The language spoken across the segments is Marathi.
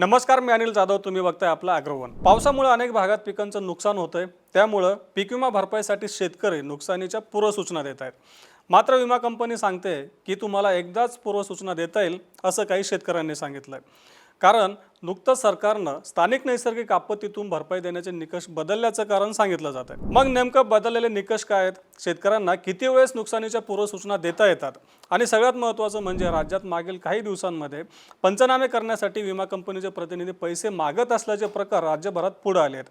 नमस्कार मी अनिल जाधव तुम्ही बघताय आपला अग्रवन. पावसामुळे अनेक भागात पिकांचं नुकसान होतंय. त्यामुळं पीक विमा भरपाईसाठी शेतकरी नुकसानीच्या पूर्वसूचना देत आहेत. मात्र विमा कंपनी सांगते की तुम्हाला एकदाच पूर्वसूचना देता येईल असं काही शेतकऱ्यांनी सांगितलंय. कारण नुकतंच सरकारनं स्थानिक नैसर्गिक आपत्तीतून भरपाई देण्याचे निकष बदलल्याचं कारण सांगितलं जात आहे मग नेमकं बदललेले निकष काय आहेत? शेतकऱ्यांना किती वेळेस नुकसानीच्या पूर्वसूचना देता येतात? आणि सगळ्यात महत्त्वाचं म्हणजे राज्यात मागील काही दिवसांमध्ये पंचनामे करण्यासाठी विमा कंपनीचे प्रतिनिधी पैसे मागत असल्याचे प्रकार राज्यभरात पुढे आले आहेत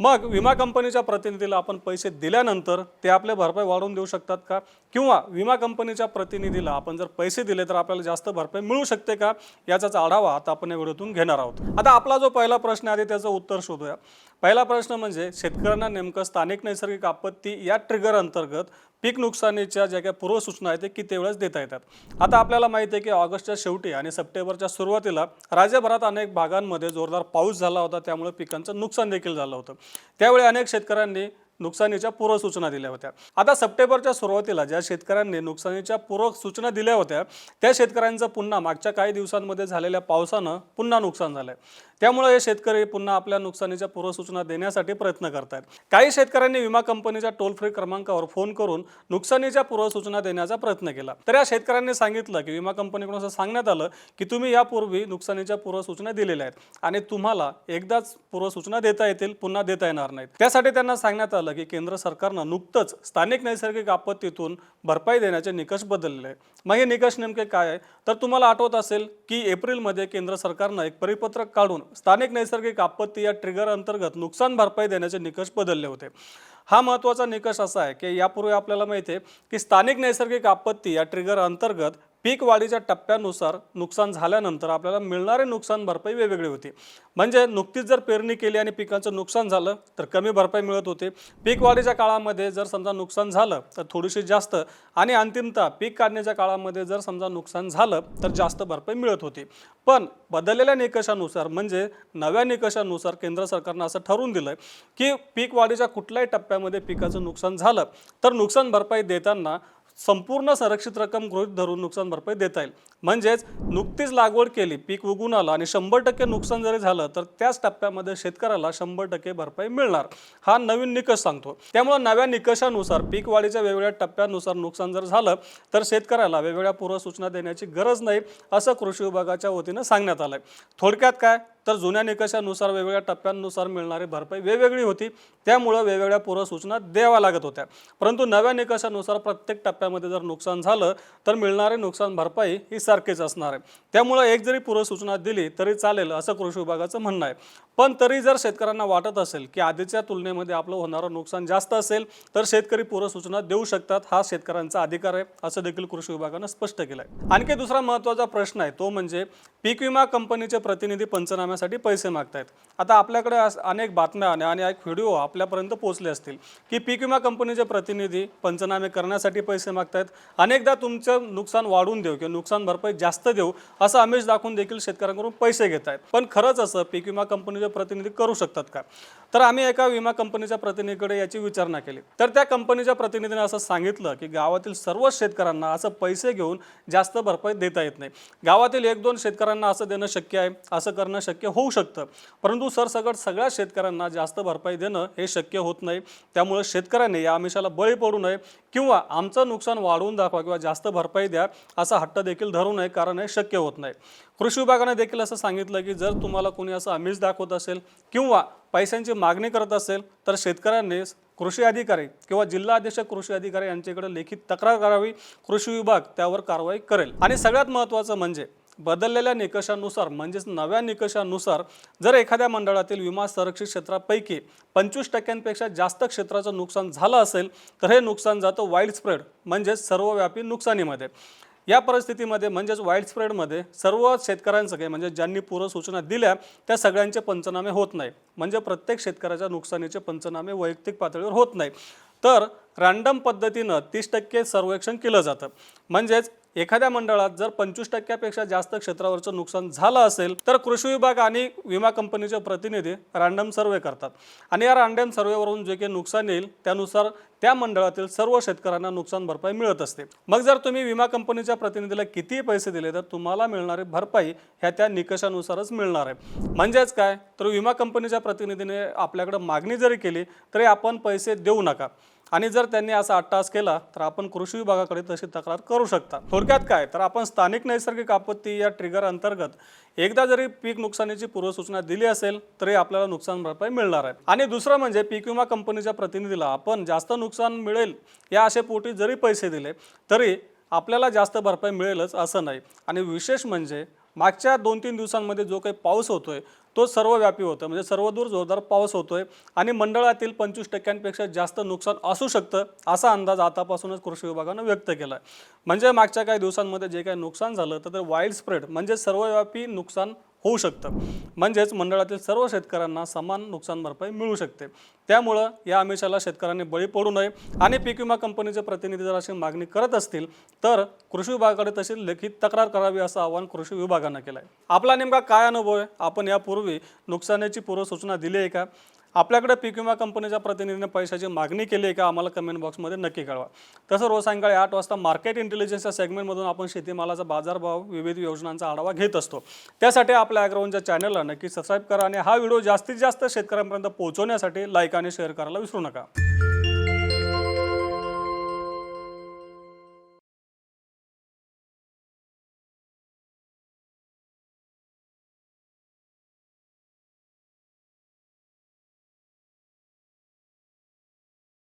मग विमा कंपनीच्या प्रतिनिधीला आपण पैसे दिल्यानंतर ते आपले भरपाई वाढवून देऊ शकतात का? किंवा विमा कंपनीच्या प्रतिनिधीला आपण जर पैसे दिले तर आपल्याला जास्त भरपाई मिळू शकते का? याचाच आढावा आता आपण या व्हिडिओतून घेणार आहोत. आता आपला जो पहिला प्रश्न आहे त्याचं उत्तर शोधूया. पहिला प्रश्न म्हणजे शेतकऱ्यांना नेमकं स्थानिक नैसर्गिक आपत्ती या ट्रिगर अंतर्गत पीक नुकसानीच्या ज्या काही पूर्वसूचना आहेत ते किती वेळेस देता येतात? आता आपल्याला माहिती आहे की ऑगस्टच्या शेवटी आणि सप्टेंबरच्या सुरुवातीला राज्यभरात अनेक भागांमध्ये जोरदार पाऊस झाला होता त्यामुळे पिकांचं नुकसान देखील झालं होतं. त्यावेळी अनेक शेतकऱ्यांनी नुकसानीच्या पूर्वसूचना दिल्या होत्या. आता सप्टेंबरच्या सुरुवातीला ज्या शेतकऱ्यांनी नुकसानीच्या पूर्व सूचना दिल्या होत्या त्या शेतकऱ्यांचं पुन्हा मागच्या काही दिवसांमध्ये झालेल्या पावसानं पुन्हा नुकसान झालं आहे त्यामुळे हे शेतकरी पुन्हा आपल्या नुकसानीच्या पूर्वसूचना देण्यासाठी प्रयत्न करत आहेत काही शेतकऱ्यांनी विमा कंपनीच्या टोल फ्री क्रमांकावर फोन करून नुकसानीच्या पूर्वसूचना देण्याचा प्रयत्न केला. तर या शेतकऱ्यांनी सांगितलं की विमा कंपनीकडून असं सांगण्यात आलं की तुम्ही यापूर्वी नुकसानीच्या पूर्वसूचना दिलेल्या आहेत आणि तुम्हाला एकदाच पूर्वसूचना देता येतील पुन्हा देता येणार नाहीत. त्यासाठी त्यांना सांगण्यात आलं की केंद्र सरकारनं नुकतंच स्थानिक नैसर्गिक आपत्तीतून भरपाई देण्याचे निकष बदलले. आहे मग हे निकष नेमके काय? आहे तर तुम्हाला आठवत असेल की एप्रिलमध्ये केंद्र सरकारनं एक परिपत्रक काढून स्थानिक नैसर्गिक आपत्ती या ट्रिगर अंतर्गत नुकसान भरपाई देण्याचे निकष बदलले होते. हा महत्त्वाचा निकष असा आहे की यापूर्वी आपल्याला माहिती आहे की स्थानिक नैसर्गिक आपत्ती या ट्रिगर अंतर्गत पीक वाढीच्या टप्प्यानुसार नुकसान झाल्यानंतर आपल्याला मिळणारे नुकसान भरपाई वेगवेगळी होती. म्हणजे नुकतीच जर पेरणी केली आणि पिकाचं नुकसान झालं तर कमी भरपाई मिळत होते. पीक वाढीच्या काळामध्ये जर समजा नुकसान झालं तर थोडीशी जास्त आणि अंतिमतः पीक काढण्याच्या काळामध्ये जर समजा नुकसान झालं तर जास्त भरपाई मिळत होती. पण बदललेल्या निकषानुसार म्हणजे नव्या निकषानुसार केंद्र सरकारनं असं ठरवून दिलं की पीक वाढीच्या कुठल्याही टप्प्यामध्ये पिकाचं नुकसान झालं तर नुकसान भरपाई देताना संपूर्ण संरक्षित रक्कम गृहित धरून नुकसान भरपाई देता येईल. म्हणजेच नुकतीच लागवड केली पीक उगून आलं आणि शंभर टक्के नुकसान जरी झालं तर त्याच टप्प्यामध्ये शेतकऱ्याला शंभर टक्के भरपाई मिळणार. हा नवीन निकष सांगतो. त्यामुळे नव्या निकषानुसार पीक वाढीच्या वेगवेगळ्या टप्प्यानुसार नुकसान जर झालं तर शेतकऱ्याला वेगवेगळ्या पूर्वसूचना देण्याची गरज नाही असं कृषी विभागाच्या वतीनं सांगण्यात आलं थोडक्यात काय? तर जुन्या निकषानुसार वेगवेगळ्या टप्प्यांनुसार मिळणारी भरपाई वेगवेगळी होती. त्यामुळं वेगवेगळ्या पूर्वसूचना द्याव्या लागत होत्या. परंतु नव्या निकषानुसार प्रत्येक टप्प्यामध्ये जर नुकसान झालं तर मिळणारे नुकसान भरपाई ही सारखीच असणार आहे. त्यामुळे एक जरी पूर्वसूचना दिली तरी चालेल असं कृषी विभागाचं म्हणणं आहे. पण तरी जर शेतकऱ्यांना वाटत असेल की आधीच्या तुलनेमध्ये आपलं होणारं नुकसान जास्त असेल तर शेतकरी पूर्वसूचना देऊ शकतात हा शेतकऱ्यांचा अधिकार आहे असं देखील कृषी विभागानं स्पष्ट केलं आहे आणखी दुसरा महत्त्वाचा प्रश्न आहे तो म्हणजे पीक विमा कंपनीचे प्रतिनिधी पंचनाम्यासाठी पैसे मागतायत. आता आपल्याकडे अस- अनेक बातम्या आणि आणि एक व्हिडिओ आपल्यापर्यंत पोहोचले असतील की पीक विमा कंपनीचे प्रतिनिधी पंचनामे करण्यासाठी पैसे मागतायत. अनेकदा तुमचं नुकसान वाढवून देऊ किंवा नुकसान भरपाई जास्त देऊ असं आमिष दाखवून देखील शेतकऱ्यांकडून पैसे घेत आहेत पण खरंच असं पीक विमा कंपनीचे प्रतिनिधी करू शकतात का? तर आम्ही एका विमा कंपनीच्या प्रतिनिधीकडे याची विचारणा केली. तर त्या कंपनीच्या प्रतिनिधीने असं सांगितलं की गावातील सर्वच शेतकऱ्यांना असं पैसे घेऊन जास्त भरपाई देता येत नाही. गावातील एक दोन शेतकऱ्यांना असं देणं शक्य आहे असं करणं शक्य होऊ शकतं. परंतु सरसकट सगळ्या शेतकऱ्यांना जास्त भरपाई देणं हे शक्य होत नाही. त्यामुळे शेतकऱ्यांनी या आमिषाला बळी पडू नये किंवा आमचं नुकसान वाढवून दाखवा किंवा जास्त भरपाई द्या असा हट्ट देखील धरू नये कारण हे शक्य होत नाही. कृषी विभागाने देखील असं सांगितलं की जर तुम्हाला कोणी असं आमिष दाखवत असेल किंवा पैशांची मागणी करत असेल तर शेतकऱ्यांनी कृषी अधिकारी किंवा जिल्हा अधीक्षक कृषी अधिकारी यांच्याकडे लेखी तक्रार करावी. कृषी विभाग त्यावर कारवाई करेल. आणि सगळ्यात महत्त्वाचं म्हणजे बदललेल्या निकषानुसार म्हणजेच नव्या निकषानुसार जर एखाद्या मंडळातील विमा संरक्षित क्षेत्रापैकी पंचवीस टक्क्यांपेक्षा जास्त क्षेत्राचं नुकसान झालं असेल तर हे नुकसान जातं वाईल्ड स्प्रेड म्हणजेच सर्वव्यापी नुकसानीमध्ये. या परिस्थितीमध्ये म्हणजेच वाईल्ड स्प्रेडमध्ये सर्व शेतकऱ्यांचं काही म्हणजे ज्यांनी पूर्वसूचना दिल्या त्या सगळ्यांचे पंचनामे होत नाही म्हणजे प्रत्येक शेतकऱ्याच्या नुकसानीचे पंचनामे वैयक्तिक पातळीवर होत नाही तर रँडम पद्धतीनं तीस टक्के सर्वेक्षण केलं जातं. म्हणजेच एखाद्या मंडळात जर पंचवीस टक्क्यापेक्षा जास्त क्षेत्रावरचं नुकसान झालं असेल तर कृषी विभाग आणि विमा कंपनीचे प्रतिनिधी रँडम सर्वे करतात. आणि या रँडम सर्वेवरून जे काही नुकसान येईल त्यानुसार त्या मंडळातील सर्व शेतकऱ्यांना नुकसान भरपाई मिळत असते. मग जर तुम्ही विमा कंपनीच्या प्रतिनिधीला कितीही पैसे दिले तर तुम्हाला मिळणारी भरपाई ह्या त्या निकषानुसारच मिळणार आहे. म्हणजेच काय? तर विमा कंपनीच्या प्रतिनिधीने आपल्याकडे मागणी जरी केली तरी आपण पैसे देऊ नका. आणि जर त्यांनी असा अट्टास केला तर आपण कृषी विभागाकडे तशी तक्रार करू शकता. थोडक्यात काय? तर आपण स्थानिक नैसर्गिक आपत्ती या ट्रिगर अंतर्गत एकदा जरी पीक नुकसानीची पूर्वसूचना दिली असेल तरी आपल्याला नुकसान भरपाई मिळणार आहे. आणि दुसरं म्हणजे पीक विमा कंपनीच्या प्रतिनिधीला आपण जास्त नुकसान मिळेल या असे पोटी जरी पैसे दिले तरी आपल्याला जास्त भरपाई मिळेलच असं नाही. आणि विशेष म्हणजे मागच्या दोन तीन दिवसांमध्ये जो काही पाऊस होतो आहे तो सर्वव्यापी होतो म्हणजे सर्वदूर जोरदार पाऊस होतो आहे आणि मंडळातील पंचवीस टक्क्यांपेक्षा जास्त नुकसान असू शकतं असा अंदाज आतापासूनच कृषी विभागानं व्यक्त केला आहे म्हणजे मागच्या काही दिवसांमध्ये जे काही नुकसान झालं तर ते वाईल्ड स्प्रेड म्हणजे सर्वव्यापी नुकसान होऊ शकतं. म्हणजेच मंडळातील सर्व शेतकऱ्यांना समान नुकसान भरपाई मिळू शकते. त्यामुळं या आमिषाला शेतकऱ्यांनी बळी पडू नये आणि पीक विमा कंपनीचे प्रतिनिधी जर अशी मागणी करत असतील तर कृषी विभागाकडे तशी लेखी तक्रार करावी असं आवाहन कृषी विभागानं केलं आहे आपला नेमका काय अनुभव आहे? आपण यापूर्वी नुकसानीची पूर्वसूचना दिली आहे का? आपल्याकडे पीक विमा कंपनीच्या प्रतिनिधीने पैशाची मागणी केली आहे का आम्हाला कमेंट बॉक्समध्ये नक्की कळवा. तसं रोज सायंकाळी आठ वाजता मार्केट इंटेलिजन्सच्या सेगमेंटमधून आपण शेतीमालाचा बाजारभाव विविध योजनांचा आढावा घेत असतो. त्यासाठी आपल्या ॲग्रोवनच्या चॅनलला नक्की सबस्क्राईब करा आणि हा व्हिडिओ जास्तीत जास्त शेतकऱ्यांपर्यंत पोहोचवण्यासाठी लाईक आणि शेअर करायला विसरू नका.